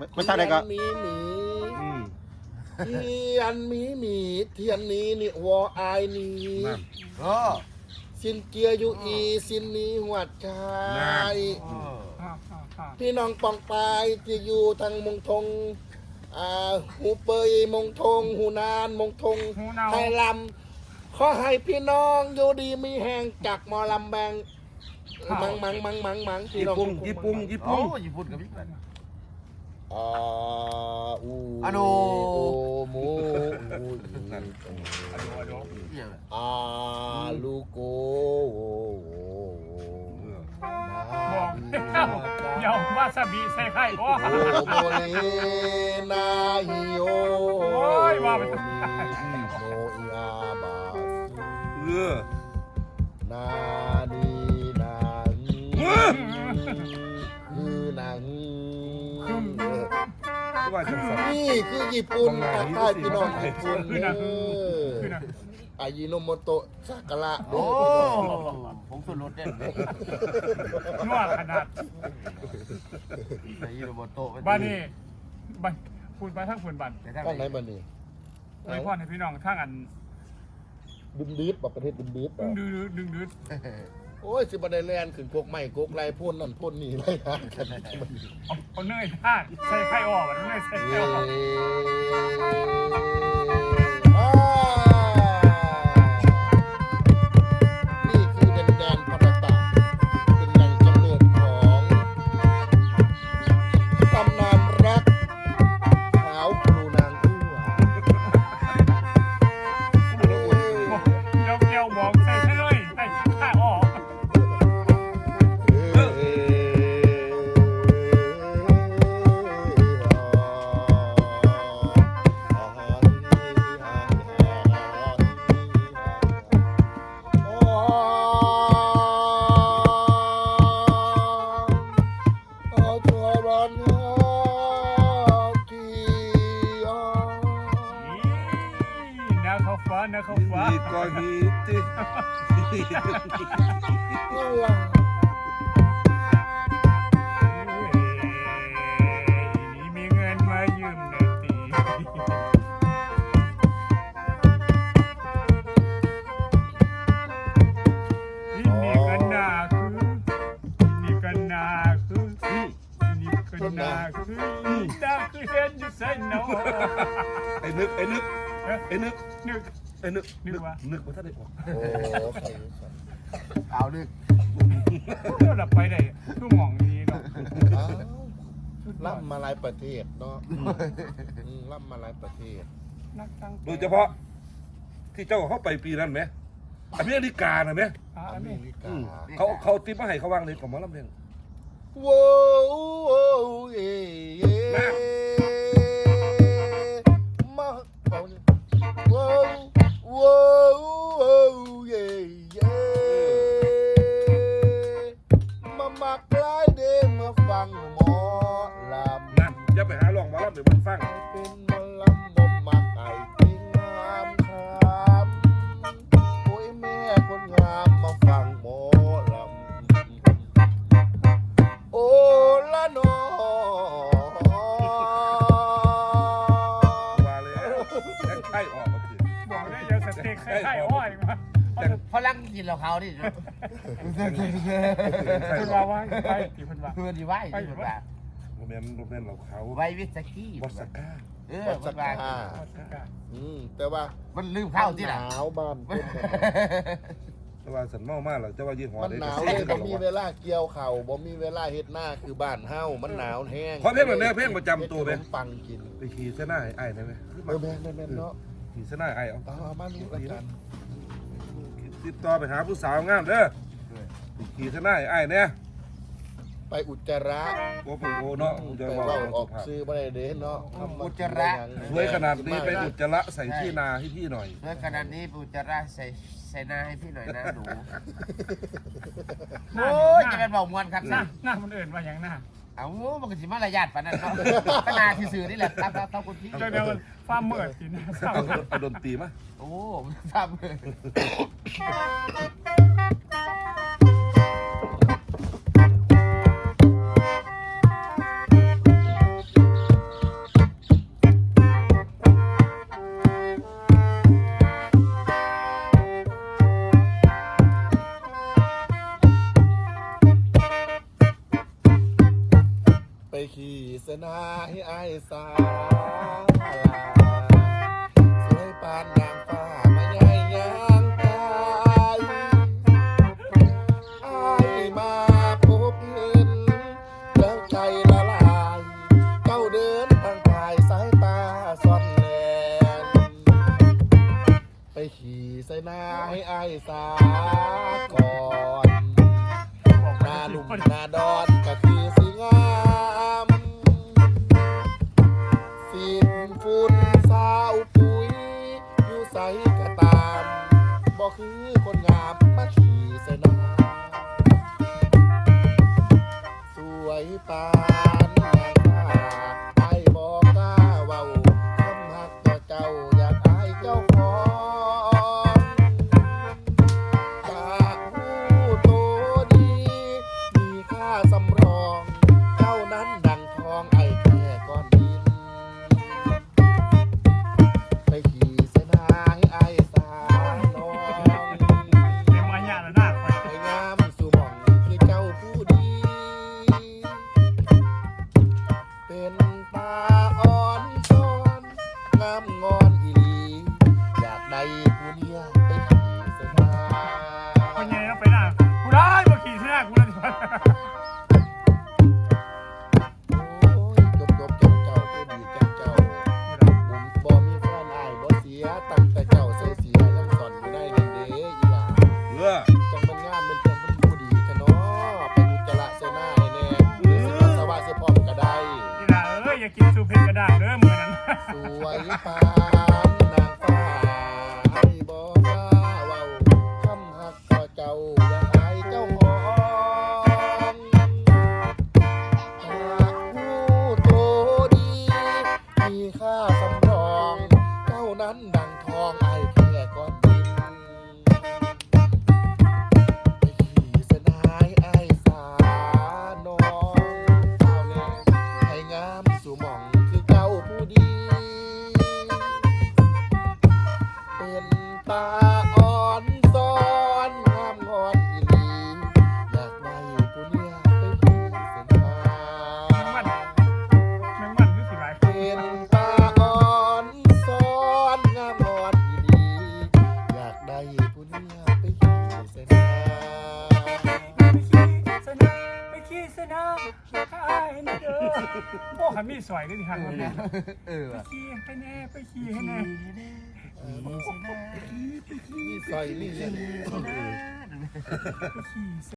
ไม่ไม่ใช่อะไรก็หมีหมีอืมเทียนหมีหมีเทียนนี้นี่วออายนี้นั่นเออสินเกียร์อยู่อีสินนี้หัวใจนั่นเอออ่าอ่าอ่าพี่น้องปองปายที่อยู่ทางมงทงอ่าหูเปยมงทง หูนานมงทงหูเนาไทยลำขอให้พี่น้องอยู่ดีมีแหงจากหมอลำแบงมังมังมังมังมังพี่ญี่น้องปุ่นญี่ปุ่นญี่โอ้ปุ่นญี่ปุ่นกับญี่ปุ่น อ่าอูอะโน โอมูอูนั่นอะดูอะดูเหี้ยอาลูโกโอโอเออบอกแล้วอย่าเอาวาซาบิใส่ไข่บ่โอโมเลนาฮิโอโอ้ยว่าไปทำไมโนอิอาบาเออ ที่ว่าจังสันนี่คือญี่ปุ่นบางภานาคนี่ใต้สิพี่น้องมันญี่ปุ่นคือนะเออคือนะอายิโนโมโตะซากะระเด้โอ้อพี่น้องผมสุดรถเนี่ยนัวขนาดในยูโรโมโตะบ้านนี้บ้านฝุ่นไปทั้งฝุ่นบันข้างไหนบัดนี้ไว้พรให้พี่น้องทั้งอันดึมดีดบอกประเทศดึมดีดดึงดื้อดึงดื้อ โอ้ยสิบ่ได้แล่นขึ้นกกไม้กกไรพ่นนั่นพ่นนี่ไรนะกันเอาเอาเนยท่าดใส่ไข่ออกอะเนยใส่ไข่ออกอ่ ฟ้าแนวเขาฟ้ามีกอฮีตินั่นล่ะมีเงินมายืมเนตีนี่กันนาคือนี่กันนาคือนี่กันนาคือนี่ดาคือเห็นอยู่ใส่เนาไอ้นึกไอ้นึก ไอ้นึกนึกไอ้นึกนึกว่านึกว่าท่านได้ออกโอ้ใครเอาดึกเราดับไปได้คือหมองนี้เนาะอ้าวล่ำมาหลายประเทศเนาะอืมล่ำมาหลายประเทศนักตั้งโดยเฉพาะที่เจ้าเข้าไปปีนั้นไหมอเมริกาน่ะไหมอ่าอเมนี่ริกาอืมเขาเขาติดมาให้เขาวางเลยของหมอลำเพลงว้าวว้าวเย่เย่มามาเอาเนี่ยว้า บอกได้ยังสเต็กไข่ไข่อ้อยมาเอาแต่พลังกินเหล้าเขาดิคุณว่าว่าไปที่คุณว่าเพื่อนดีไว้ที่สุดว่าโมเมนต์โมเมนต์เราเขาไววิสกี้บอสก้าเออวัมันสว่ากาอืมแต่ว่ามันลืมข้าวที่ไหนหนาวบ้านคนแต่ว่าสันเมามากหรอกจะว่ายี่ห้อมันใดหนาวเลยบ่มีเวลาเกี่ยวเข่าวบ่มีเวลาเฮ็ดหน้าคือบ้านเฮามันหนาวแห้งขอเพลงหน่อยแม่เพลงประจำตัวไหมเฮ็ดขนมปังกินไปขี่เส้นหน้าไอ้ไอ้ได้ไหมเออแม่นแม่นแม่นเนาะ ขี่เส้นหน้าไอ้เอาเอาเอามาดูแล้วกันติดต่อไปหาผู้สาวงามเด้อขี่เส้นหน้าไอ้ไอ้เนี่ยไปอุจจาระโอ้โหโอ้เนาะจะไปว่าเว้าออกซื้อบ่ได้เด้เนาะอุจจาระ สวยขนาดนี้ไปอุจจาระใส่ที่นาให้พี่หน่อย เมื่อขนาดนี้ปูจะราใส่ใส่หน้าให้พี่หน่อยนะหนูโอ้ยจะเป็นเบามวนครับหน้านะหน้ามันเอื่นว่าอย่างหน้า เอามันก็สิมารยาทปานนั้นเนาะขนาดซื่อๆนี่แหละครับครับครับคุณพี่เดี๋ยวเดี๋ยวฟ้าเมื่อกินนะเศร้าเอาเอาดนตรีมาโอ้ทำเลย นาให้ไอ้สาสวยปานนางฟ้าไม่ใหญ่ยังไงอายมาพบเห็นแล้วใจละลายเก้าเดินทางกายสายตาซ่อนแนนไปขี่ใส่นาให้ไอ้สาก่อนหน้าหนุ่มหน้าดอนก็คือ นงามมาขี่เสนาสวยปา หรือเปล่า สินะอยากอายนะเด้อโอ้ขันมีสวยเลยนี่ครับเออไปขี่ให้แน่ไปขี่ให้แน่มีสวยนี่เลยไปขี่